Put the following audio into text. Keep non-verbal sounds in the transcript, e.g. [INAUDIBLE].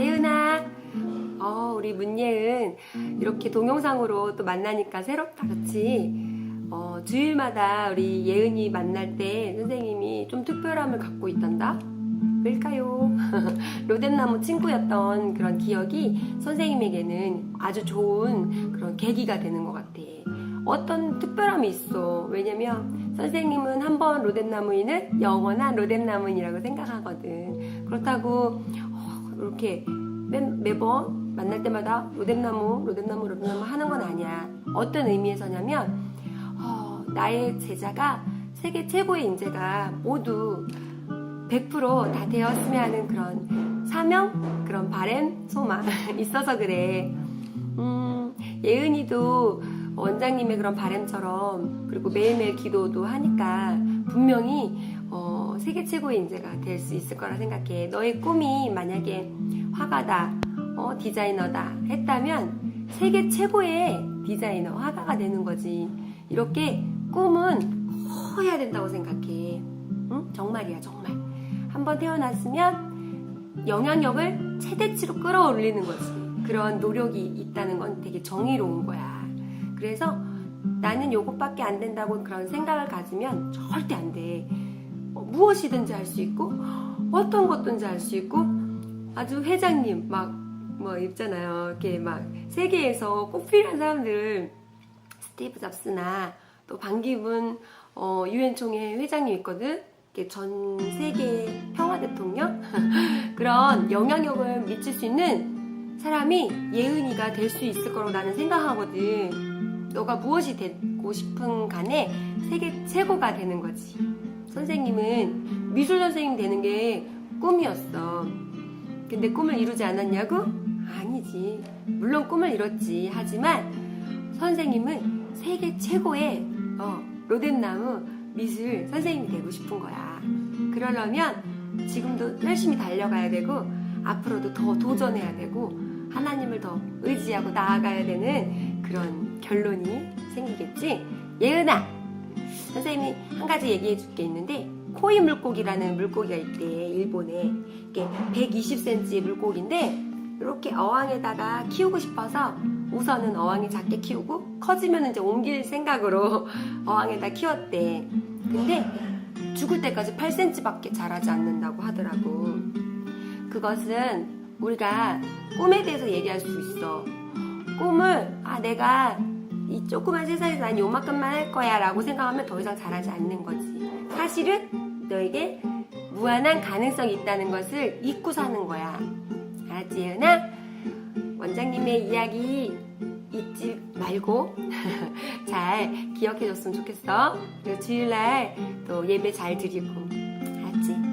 예은아. 어, 우리 문예은 이렇게 동영상으로 또 만나니까 새롭다, 그치? 어, 주일마다 우리 예은이 만날 때 선생님이 좀 특별함을 갖고 있단다? 왜일까요? [LAUGHS] 로덴나무 친구였던 그런 기억이 선생님에게는 아주 좋은 그런 계기가 되는 것 같아. 어떤 특별함이 있어. 왜냐면 선생님은 한번 로덴나무인은 영원한 로덴나무인이라고 생각하거든. 그렇다고 어, 이렇게 매, 매번 만날 때마다 로덴나무, 로덴나무, 로덴나무 하는 건 아니야. 어떤 의미에서냐면 어, 나의 제자가 세계 최고의 인재가 모두 100%다 되었으면 하는 그런 사명, 그런 바램, 소망 [LAUGHS] 있어서 그래. 음, 예은이도 원장님의 그런 바램처럼 그리고 매일매일 기도도 하니까 분명히 어, 세계 최고의 인재가 될 수 있을 거라 생각해. 너의 꿈이 만약에 화가다, 어, 디자이너다 했다면 세계 최고의 디자이너, 화가가 되는 거지. 이렇게 꿈은 커야 된다고 생각해. 응? 정말이야, 정말. 한번 태어났으면 영향력을 최대치로 끌어올리는 거지. 그런 노력이 있다는 건 되게 정의로운 거야. 그래서 나는 요것밖에 안 된다고 그런 생각을 가지면 절대 안 돼. 어, 무엇이든지 할 수 있고, 어떤 것든지 할 수 있고, 아주 회장님, 막, 뭐, 있잖아요. 이렇게 막, 세계에서 꼭 필요한 사람들, 스티브 잡스나, 또 반기문, 어, 유엔 총회 회장님 있거든? 전 세계 평화 대통령? [LAUGHS] 그런 영향력을 미칠 수 있는 사람이 예은이가 될 수 있을 거라고 나는 생각하거든. 너가 무엇이 되고 싶은 간에 세계 최고가 되는 거지. 선생님은 미술 선생님 되는 게 꿈이었어. 근데 꿈을 이루지 않았냐고? 아니지. 물론 꿈을 이뤘지. 하지만 선생님은 세계 최고의 어, 로덴나무 미술 선생님이 되고 싶은 거야. 그러려면 지금도 열심히 달려가야 되고 앞으로도 더 도전해야 되고 하나님을 더 의지하고 나아가야 되는 그런 결론이 생기겠지. 예은아, 선생님이 한 가지 얘기해 줄 게 있는데 코이 물고기라는 물고기가 있대 일본에 이게 120cm의 물고기인데 이렇게 어항에다가 키우고 싶어서 우선은 어항에 작게 키우고 커지면 이제 옮길 생각으로 [LAUGHS] 어항에다 키웠대. 근데 죽을 때까지 8cm밖에 자라지 않는다고 하더라고. 그것은 우리가 꿈에 대해서 얘기할 수 있어. 꿈을 아 내가 이 조그만 세상에서 난 요만큼만 할 거야 라고 생각하면 더 이상 자라지 않는 거지. 사실은 너에게 무한한 가능성이 있다는 것을 잊고 사는 거야. 알았지, 예은아? 원장님의 이야기 잊지 말고 [LAUGHS] 잘 기억해 줬으면 좋겠어. 그리고 주일날 또 예배 잘 드리고. 알았지?